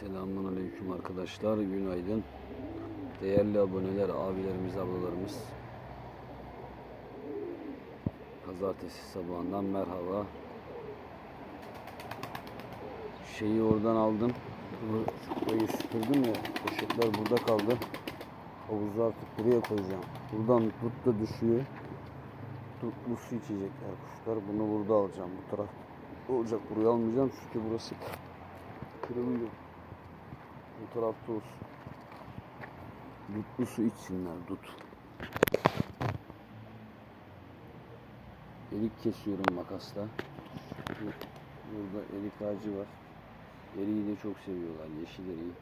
Selamun Aleyküm arkadaşlar. Günaydın. Değerli aboneler, abilerimiz, ablalarımız. Pazartesi sabahından merhaba. Şeyi oradan aldım. Bu- Burayı süpürdüm ya. Poşetler burada kaldı. Havuzu artık buraya koyacağım. Buradan dut da düşüyor. Dutlu su içecekler kuşlar. Bunu burada alacağım. Bu taraf olacak. Buraya almayacağım çünkü burası kırılıyor. Bu tarafta olsun. Dutlu su içsinler dut. Erik kesiyorum makasla. Burada erik ağacı var. Eriği de çok seviyorlar. Yeşil eriği.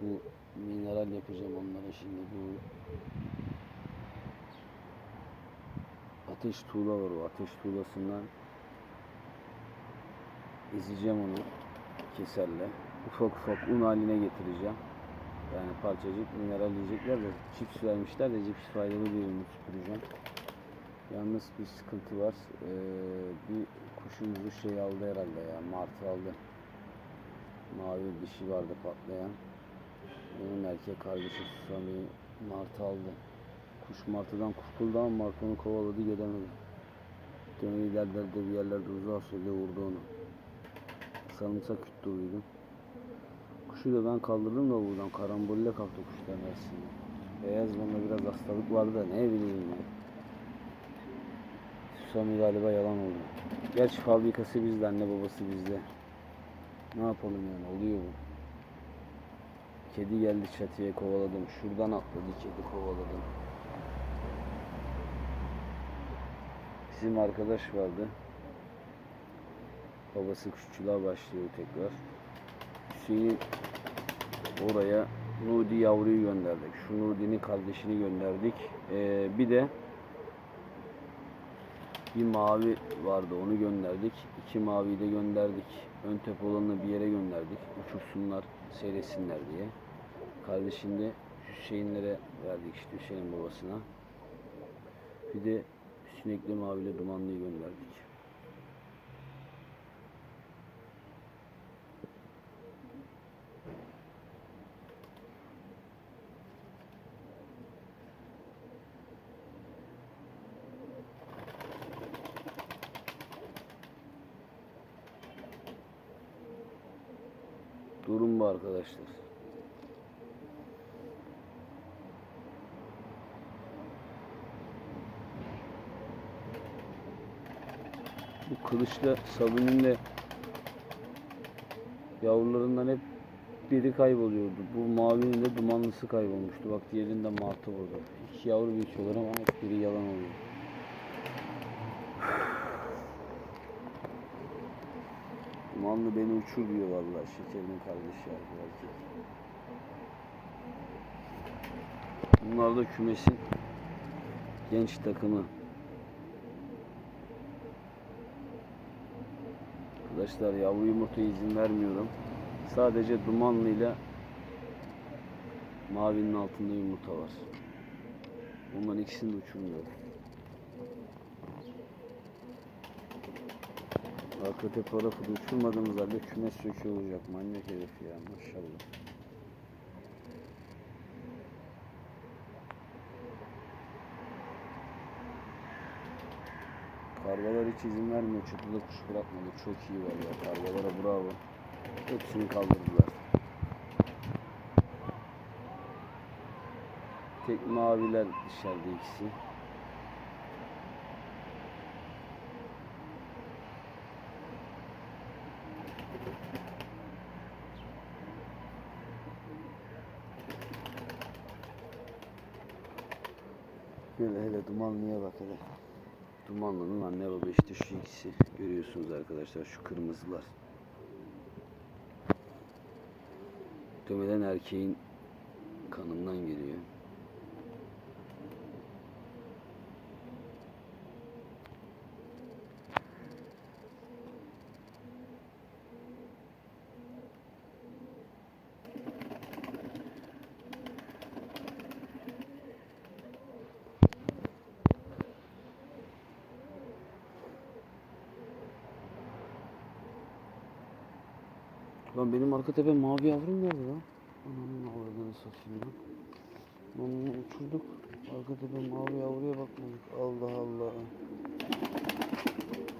Bu mineral yapacağım onlara şimdi. Bu ateş tuğla var o. Ateş tuğlasından ezeceğim onu keserle. Ufak ufak un haline getireceğim. Yani parçacık mineral yiyecekler de cips vermişler de cips faydalı değil mi süpüreceğim. Yalnız bir sıkıntı var. Ee, bir kuşumuzu şey aldı herhalde ya. Martı aldı. Mavi dişi vardı patlayan. Onun erkek kardeşi Susame'yi martı aldı. Kuş martıdan kurtuldu ama martı onu kovaladı gidemedi. Gene ilerlerde bir yerlerde uzağa süre vurdu onu. Sarımsak tutturuydum. Kuşu da ben kaldırdım da buradan karambolle kalktı kuşların arasında. Beyaz bunda biraz hastalık vardı da ne bileyim ya. Susami galiba yalan oldu. Gerçi fabrikası bizde, anne babası bizde. Ne yapalım yani oluyor bu. Kedi geldi çatıya kovaladım. Şuradan atladı kedi kovaladım. Bizim arkadaş vardı. Babası kuşçuluğa başlıyor tekrar. Hüseyin oraya Nudi yavruyu gönderdik. Şu Nudi'nin kardeşini gönderdik. Ee, bir de bir mavi vardı onu gönderdik. İki maviyi de gönderdik. Ön tepe olanı bir yere gönderdik. Uçursunlar, seyretsinler diye. Kardeşini de Hüseyinlere verdik işte Hüseyin babasına. Bir de sinekli maviyle dumanlıyı gönderdik. Durum bu arkadaşlar. Bu kılıçla sabunun da yavrularından hep biri kayboluyordu. Bu mavinin de dumanlısı kaybolmuştu. Bak diğerinde martı vurdu. İki yavru büyütüyorlar ama hep biri yalan oluyor. Dumanlı beni uçur diyor vallahi şekerimin kardeşi erkek. Bunlar da kümesin genç takımı. Arkadaşlar yavru yumurta izin vermiyorum. Sadece dumanlıyla mavinin altında yumurta var. Onların ikisini de uçurmuyorum. Arka tepe tarafı da uçurmadığımız halde kümes söküyor olacak. Manyak herif ya maşallah. Kargalar hiç izin vermiyor. Çatıda kuş bırakmadı. Çok iyi var ya. Kargalara bravo. Hepsini kaldırdılar. Tek maviler dışarıda ikisi. Hele hele dumanlıya bak hele. Dumanlının anne baba işte şu ikisi. Görüyorsunuz arkadaşlar şu kırmızılar. Muhtemelen erkeğin kanından geliyor. Lan benim arka tepe mavi yavrum nerede lan? Ananın avradını satayım lan. Onu uçurduk. Arka tepe mavi yavruya bakmadık. Allah Allah.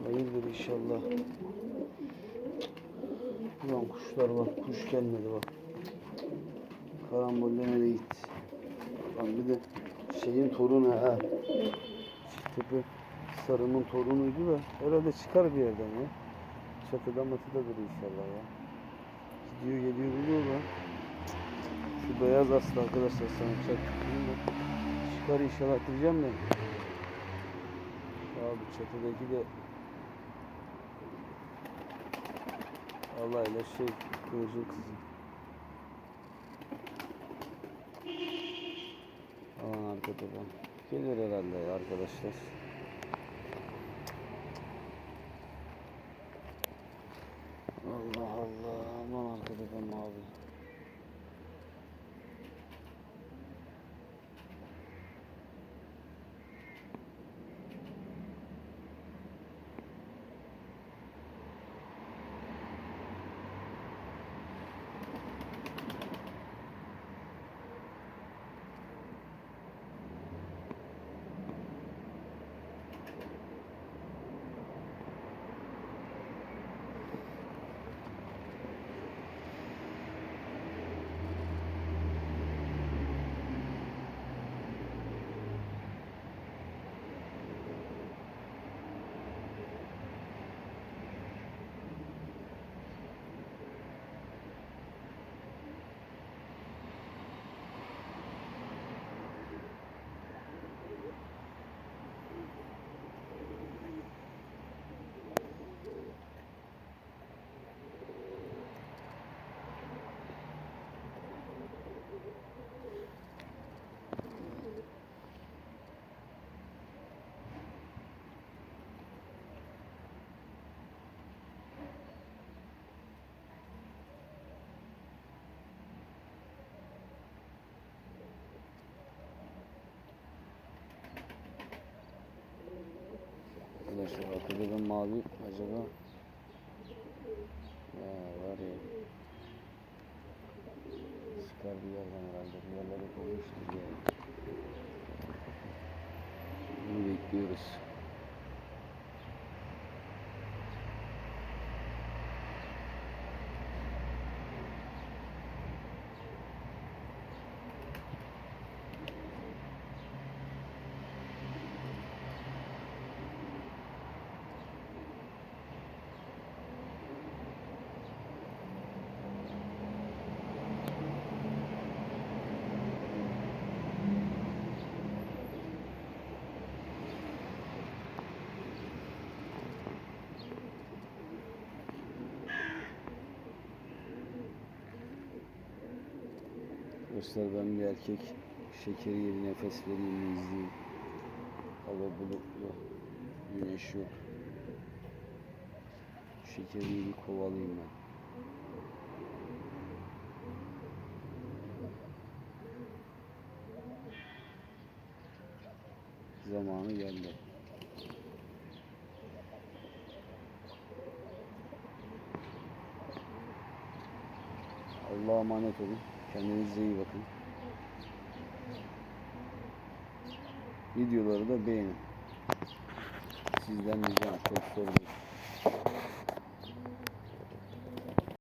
Hayırdır inşallah. Ulan kuşlar bak. Kuş gelmedi bak. Karambolle nereye gitti? Lan bir de şeyin torunu ha. Tepe sarının torunuydu da herhalde çıkar bir yerden ya. Çatıda matıdadır inşallah ya. Gidiyor geliyor buluyor da. Şu beyaz aslı arkadaşlar sana çaktırayım da. Çıkar inşallah diyeceğim de. Abi çatıdaki de Allah ile şey kılıcın kızı. Aman arka tepen. Gelir herhalde arkadaşlar. Allah Allah 2019. Arkadaşlar arka tepen mavi acaba ya var ya çıkar bir yerden herhalde bir yerlere koymuştur ya. Bunu bekliyoruz. Arkadaşlar ben bir erkek şekeri yedi nefes vereyim izleyeyim. Hava bulutlu. Güneş yok. Şekeri yedi kovalayayım ben. Zamanı geldi. Allah'a emanet olun. Kendinize iyi bakın. Videoları da beğenin. Sizden ricam çok soru bekliyorum.